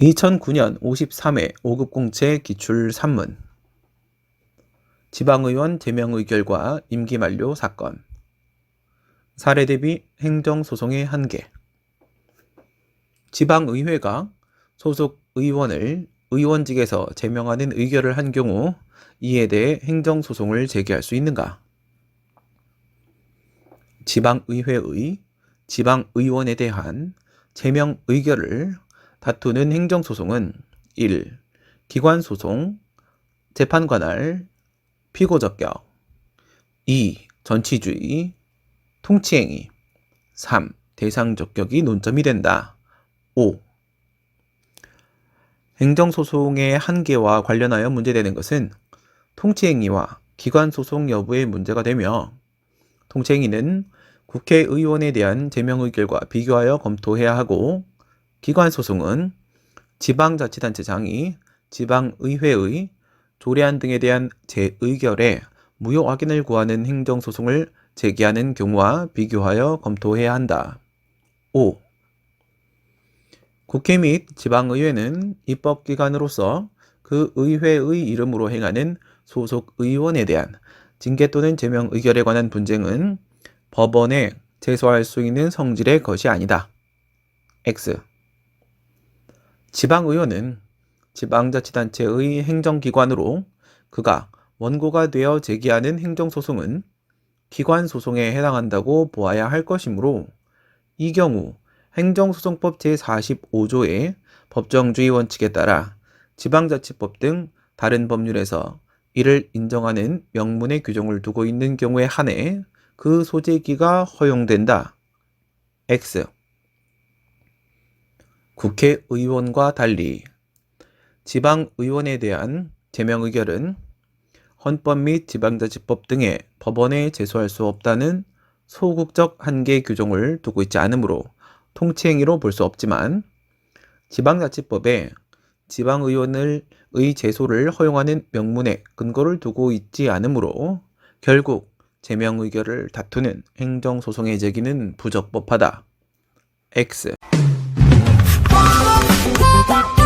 2009년 53회 5급 공채 기출 3문. 지방의원 제명 의결과 임기 만료 사건. 사례 대비 행정소송의 한계. 지방의회가 소속 의원을 의원직에서 제명하는 의결을 한 경우 이에 대해 행정소송을 제기할 수 있는가? 지방의회의 지방의원에 대한 제명 의결을 다투는 행정소송은 1. 기관소송, 재판관할, 피고적격 2. 전치주의, 통치행위 3. 대상적격이 논점이 된다. 5. 행정소송의 한계와 관련하여 문제되는 것은 통치행위와 기관소송 여부의 문제가 되며 통치행위는 국회의원에 대한 제명 의결과 비교하여 검토해야 하고 기관 소송은 지방자치단체장이 지방의회의 조례안 등에 대한 재의결에 무효 확인을 구하는 행정소송을 제기하는 경우와 비교하여 검토해야 한다. 5. 국회 및 지방의회는 입법기관으로서 그 의회의 이름으로 행하는 소속 의원에 대한 징계 또는 제명 의결에 관한 분쟁은 법원에 제소할 수 있는 성질의 것이 아니다. X. 지방의원은 지방자치단체의 행정기관으로 그가 원고가 되어 제기하는 행정소송은 기관소송에 해당한다고 보아야 할 것이므로 이 경우 행정소송법 제45조의 법정주의 원칙에 따라 지방자치법 등 다른 법률에서 이를 인정하는 명문의 규정을 두고 있는 경우에 한해 그 소재기가 허용된다. X. 국회의원과 달리 지방의원에 대한 제명 의결은 헌법 및 지방자치법 등의 법원에 제소할 수 없다는 소극적 한계 규정을 두고 있지 않으므로 통치행위로 볼 수 없지만 지방자치법에 지방의원을 의 제소를 허용하는 명문에 근거를 두고 있지 않으므로 결국 제명 의결을 다투는 행정소송의 제기는 부적법하다. X. Bye.